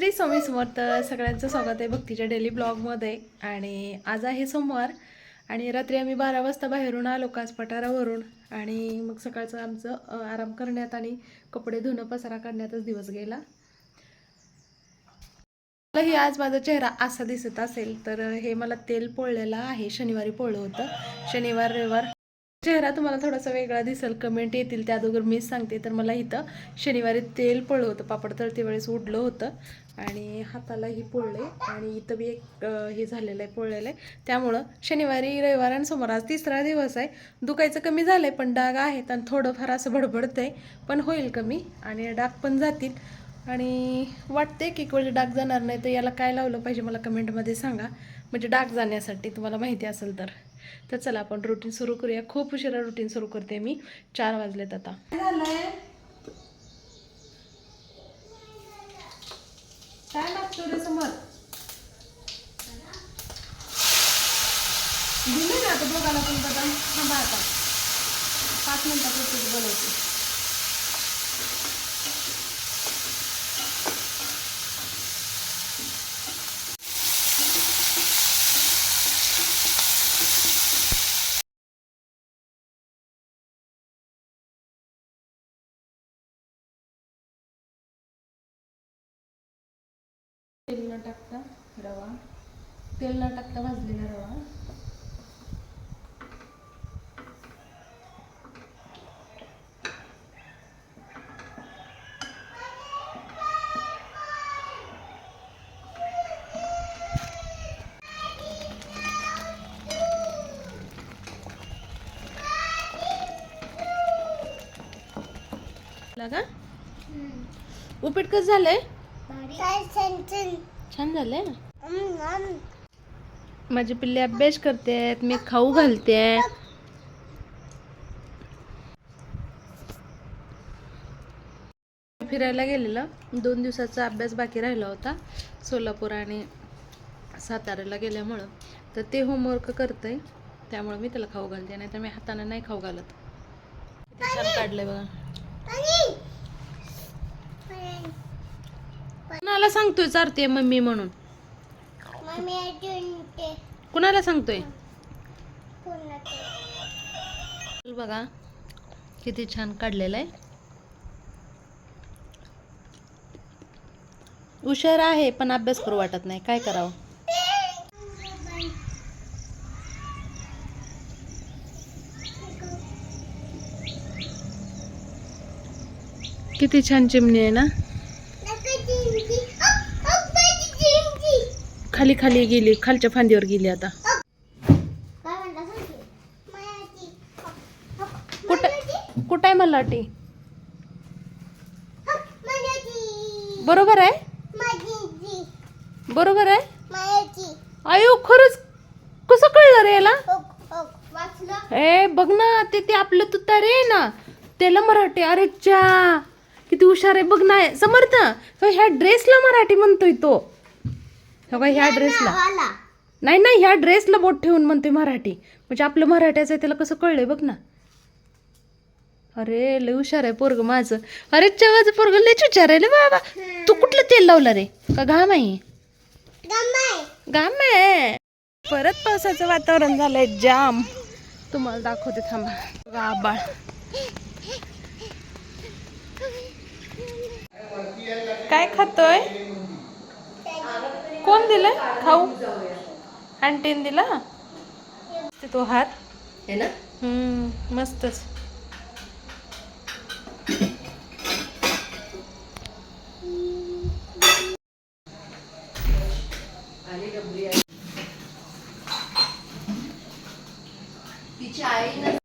श्री स्वामी समर्थ सगळ्यांचं स्वागत आहे भक्तीच्या डेली ब्लॉगमध्ये आणि आज आहे सोमवार आणि रात्री आम्ही बारा वाजता बाहेरून आलो कास पठारावरून. आणि मग सकाळचं आमचं आराम करण्यात आणि कपडे धुणं पसारा करण्यातच दिवस गेला. मलाही आज माझा चेहरा असा दिसत असेल तर हे मला तेल पोळलेलं आहे. शनिवारी पोळलं होतं. शनिवार रविवार चेहरा तुम्हाला थोडासा वेगळा दिसेल कमेंट येतील त्या अगोदर मीच सांगते. तर मला इथं शनिवारी तेल पळलं होतं पापड तळते वेळेस उडलं होतं आणि हातालाही पोळले आणि इथं बी एक हे झालेलं आहे पोळलेलं आहे. त्यामुळं शनिवारी रविवार आणि सोमवार आज तिसरा दिवस आहे. दुखायचं कमी झालं आहे पण डाग आहेत आणि थोडंफार असं बडबडतं आहे पण होईल कमी आणि डाग पण जातील. आणि वाटते की कोणी डाग जाणार नाही तर याला काय लावलं पाहिजे मला कमेंटमध्ये सांगा. म्हणजे डाग जाण्यासाठी तुम्हाला माहिती असेल तर. तर चला आपण रुटीन सुरू करूया. खूप उशिरा रुटीन सुरू करते मी. चार वाजलेत आता. काय लागतो रे समोर. दिले ना आता दोघाला पण बघा. थांबा आता. पाच मिनिटात बनवते. तेल न टाकता रवा. तेल न टाकता भाजलेला रवा. का उपीट कसं झालंय? छान झालंय माझे पिल्ले अभ्यास करतेत मी खाऊ घालते फिरायला गेलेलं. दोन दिवसाचा अभ्यास बाकी राहिला होता सोलापूर आणि साताऱ्याला गेल्यामुळं. तर ते होमवर्क करतंय त्यामुळं मी त्याला खाऊ घालते नाही तर मी हाताने नाही खाऊ घालत. छान काढलंय बघा. कुणाला सांगतोय चारते मम्मी म्हणून? कुणाला सांगतोय? बघा किती छान काढलेलं आहे. हुशार आहे पण अभ्यास करू वाटत नाही. काय करावं? किती छान चिमणी आहे ना? खाली खाली गेली खालच्या फांदीवर गेली आता. कुठं कुठं आहे मला टी बरोबर आहे? बरोबर आहे? अयो हो, खरंच कसं कळलं रे याला? ए बघ ना ते ते आपलं तुतारे आहे ना त्याला मराठी अरे चा किती हुशार आहे. बघ ना समर्थ ह्या ड्रेसला मराठी म्हणतोय तो. हो का ह्या ड्रेसला नाही नाही ह्या ड्रेसला बोट ठेवून म्हणतोय मराठी. म्हणजे आपलं मराठ्याचं आहे त्याला कसं कळलंय बघ ना. अरे लय हुशार आहे पोरग माझं. अरे माझं पोरग लयच हुशार आहे रे बाबा. तू कुठलं तेल लावलं रे? का घाम आहे? घाम आहे. परत पावसाचं वातावरण झालंय जाम. तुम्हाला दाखवते थांबा. आबाळ काय खातोय? कोण दिलंय? खाऊ? आंटीन दिला? ते तो हात है ना? हम्म मस्तच.